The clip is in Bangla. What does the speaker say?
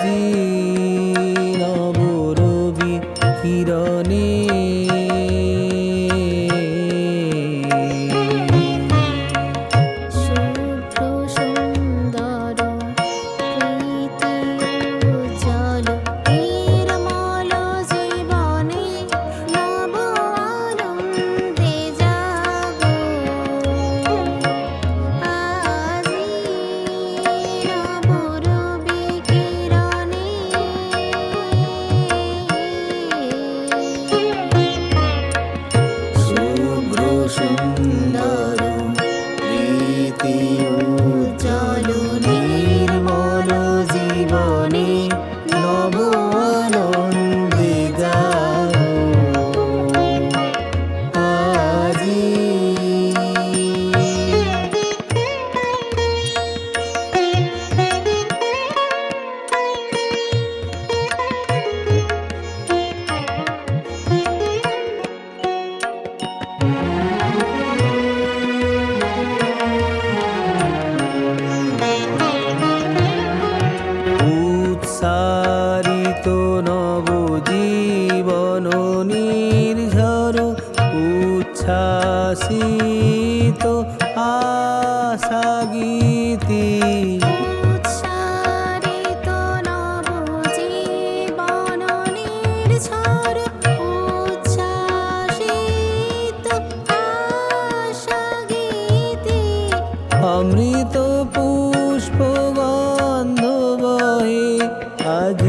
perdi. 终于 নির্ঝর উচ্ছ্বাসিত আশা গীতি। অমৃত পুষ্প গন্ধ বহে আজ